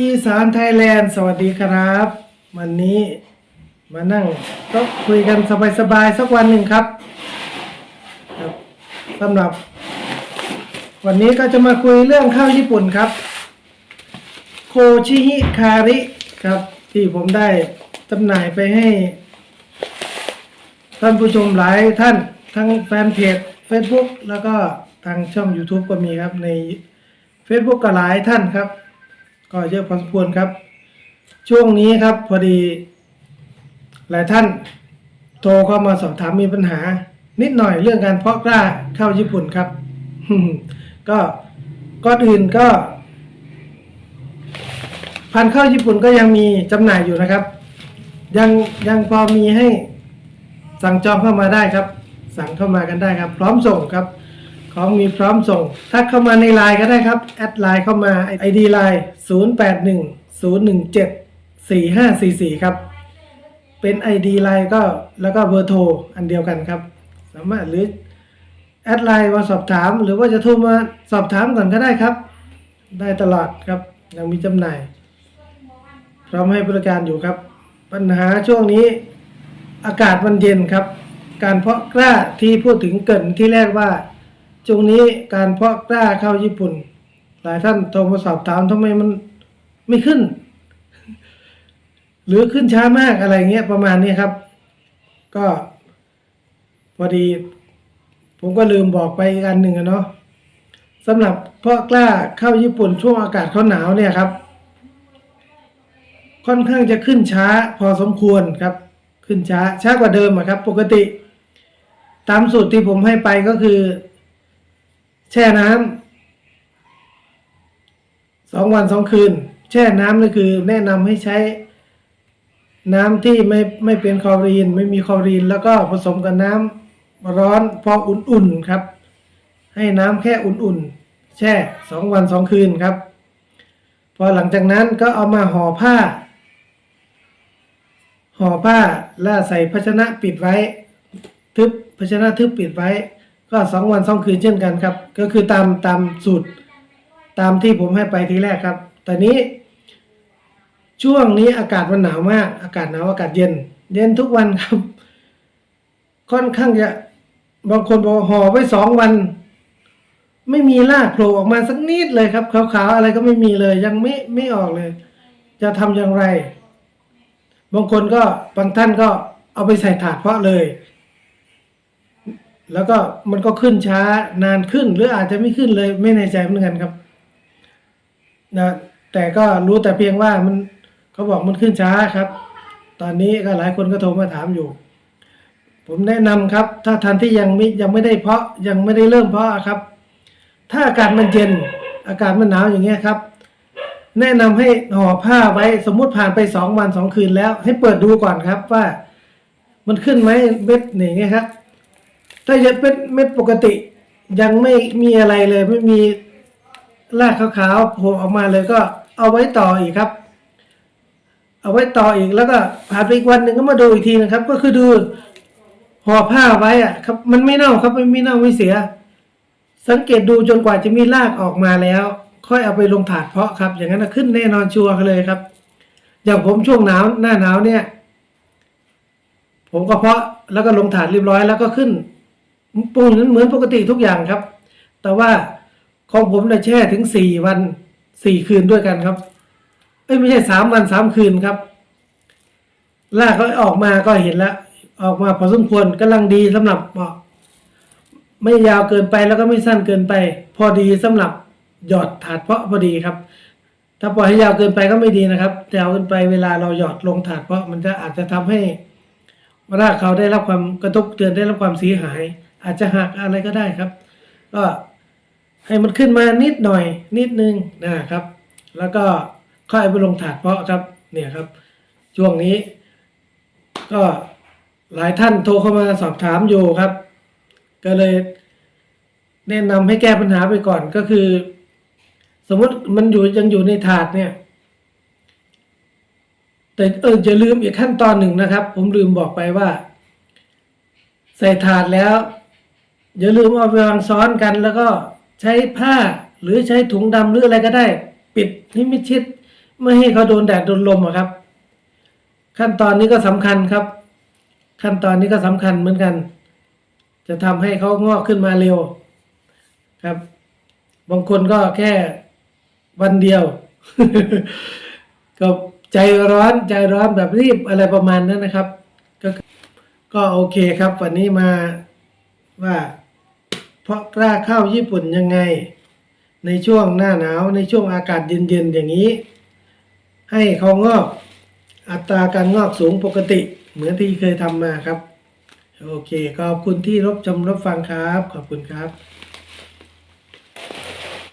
อีสานไทยแลนด์สวัสดีครับ วันนี้มานั่งโต๊ะคุยกันสบายๆสักวันหนึ่งครับครับสำหรับ วันนี้ก็จะมาคุยเรื่องข้าวญี่ปุ่นครับ โคชิฮิคาริครับ ที่ผมได้จำหน่ายไปให้ ท่านผู้ชมหลายท่านทั้งแฟนเพจ Facebook แล้วก็ทางช่อง YouTube ก็มีครับใน Facebook ก็หลายท่านครับ ก็เยอะพอสมควรครับ ช่วงนี้ครับพอดี หลายท่านโทรเข้ามาสอบถามมีปัญหา นิดหน่อยเรื่องการเพาะกล้าเข้าญี่ปุ่นครับ ก็ก่อนอื่นก็ พันธุ์ข้าวญี่ปุ่นก็ยังมีจำหน่ายอยู่นะครับ ยังยังพอมีให้สั่งจองเข้ามาได้ครับ สั่งเข้ามากันได้ครับ พร้อมส่งครับ ของมีพร้อมส่งถ้าเข้ามาในไลน์ก็ได้ครับ แอดไลน์เข้ามา ID ไลน์0 8 1 0 1 7 4 5 4 4 ครับ เป็น ID ไลน์ก็แล้วก็เบอร์โทรอันเดียวกันครับ สามารถหรือแอดไลน์มาสอบถาม หรือว่าจะโทรมาสอบถามก่อนก็ได้ครับ ได้ตลอดครับยังมีจำหน่าย พร้อมให้บริการอยู่ครับ ปัญหาช่วงนี้อากาศมันเย็นครับ การเพาะกล้าที่พูดถึงเกินที่แรกว่า ช่วงนี้การเพาะกล้าเข้าญี่ปุ่น หลายท่านโทรมาสอบถามทำไมมันไม่ขึ้น หรือขึ้นช้ามากอะไรเงี้ยประมาณนี้ครับ ก็พอดี ผมก็ลืมบอกไปอีกอันหนึ่งอะเนาะสำหรับเพาะกล้าเข้าญี่ปุ่นช่วงอากาศเขาหนาวเนี่ยครับ ค่อนข้างจะขึ้นช้าพอสมควรครับ ขึ้นช้าช้ากว่าเดิมอะครับ ปกติ ตามสูตรที่ผมให้ไปก็คือ แช่น้ำสองวันสองคืน แช่น้ำนี่คือ แนะนำให้ใช้ น้ำที่ไม่ไม่เป็นคลอรีน ไม่มีคลอรีน แล้วก็ผสมกับน้ำร้อนพออุ่นๆครับ ให้น้ำแค่อุ่นๆ แช่สองวันสองคืนครับ พอหลังจากนั้นก็เอามาห่อผ้า ห่อผ้าแล้วใส่ภาชนะปิดไว้ ทึบภาชนะทึบปิดไว้ ก็สองวันสองคืนเช่นกันครับ ก็คือตามตามสูตรตามที่ผมให้ไปทีแรกครับแต่นี้ช่วงนี้อากาศมันหนาวมาก อากาศหนาวอากาศเย็น เย็นทุกวันครับ ค่อนข้างจะบางคนบอกห่อไว้สองวัน ไม่มีรากโผล่ออกมาสักนิดเลยครับขาวๆอะไรก็ไม่มีเลย ยังไม่ไม่ออกเลย จะทำอย่างไร บางคนก็บางท่านก็เอาไปใส่ถาดเพาะเลย แล้วก็มันก็ขึ้นช้านานขึ้น หรืออาจจะไม่ขึ้นเลยไม่แน่ใจเหมือนกันครับนะแต่ก็รู้แต่เพียงว่ามันเขาบอกมันขึ้นช้าครับ ตอนนี้ก็หลายคนก็โทรมาถามอยู่ ผมแนะนำครับ ถ้าทันที่ยังไม่ยังไม่ได้เพาะยังไม่ได้เริ่มเพาะครับ ถ้าอากาศมันเย็นอากาศมันหนาวอย่างเงี้ยครับ แนะนำให้ห่อผ้าไว้สมมุติผ่านไปสองวันสองคืนแล้ว ให้เปิดดูก่อนครับว่า มันขึ้นไหมเม็ดอย่างเงี้ยครับ ถ้าจะเป็นเม็ดปกติ ยังไม่มีอะไรเลย ไม่มีรากขาวๆโผล่ออกมาเลยก็เอาไว้ต่ออีกครับ เอาไว้ต่ออีกแล้วก็ผ่านไปอีกวันหนึ่งก็มาดูอีกทีนะครับ ก็คือดูห่อผ้าไว้อะครับ มันไม่เน่าครับไม่ไม่เน่าไม่เสีย สังเกตดูจนกว่าจะมีรากออกมาแล้ว ค่อยเอาไปลงถาดเพาะครับ อย่างนั้นขึ้นแน่นอนชัวร์เลยครับ อย่างผมช่วงหนาวหน้าหนาวเนี่ย ผมก็เพาะแล้วก็ลงถาดเรียบร้อยแล้วก็ขึ้น ปรุงเหมือนปกติทุกอย่างครับ แต่ว่าของผมเนี่ยแช่ถึงสี่วันสี่คืนด้วยกันครับ เอ้ยไม่ใช่สามวันสามคืนครับรากเขาออกมาก็เห็นแล้ว ออกมาพอสมควรกำลังดีสำหรับเหมาะไม่ยาวเกินไปแล้วก็ไม่สั้นเกินไป พอดีสำหรับหยอดถาดเพาะพอดีครับ ถ้าปล่อยให้ยาวเกินไปก็ไม่ดีนะครับยาวเกินไปเวลาเราหยอดลงถาดเพาะมันจะอาจจะทำให้รากเขาได้รับความกระทบเตือนได้รับความเสียหาย อาจจะหักอะไรก็ได้ครับ ก็ให้มันขึ้นมานิดหน่อยนิดนึงนะครับ แล้วก็ค่อยไปลงถาดเพาะครับเนี่ยครับ ช่วงนี้ ก็หลายท่านโทรเข้ามาสอบถามอยู่ครับ ก็เลย แนะนำให้แก้ปัญหาไปก่อนก็คือ สมมติมันอยู่ยังอยู่ในถาดเนี่ย แต่เอออย่าลืมอีกขั้นตอนหนึ่งนะครับ ผมลืมบอกไปว่า ใส่ถาดแล้ว อย่าลืมเอาไปวางซ้อนกันแล้วก็ใช้ผ้าหรือใช้ถุงดำหรืออะไรก็ได้ ปิดให้มิดชิด ไม่ให้เขาโดนแดดโดนลมอะครับ ขั้นตอนนี้ก็สำคัญครับ ขั้นตอนนี้ก็สำคัญเหมือนกัน จะทำให้เขางอกขึ้นมาเร็วครับ บางคนก็แค่วันเดียวก็ใจร้อนใจร้อนแบบรีบอะไรประมาณนั้นนะครับ ก็ก็โอเคครับ วันนี้มาว่า เพราะกล้าเข้าญี่ปุ่นยังไง ในช่วงหน้าหนาวในช่วงอากาศเย็นๆอย่างนี้ ให้เขางอกอัตราการงอกสูงปกติ เหมือนที่เคยทำมาครับ โอเคขอบคุณที่รับชมรับฟังครับ ขอบคุณครับ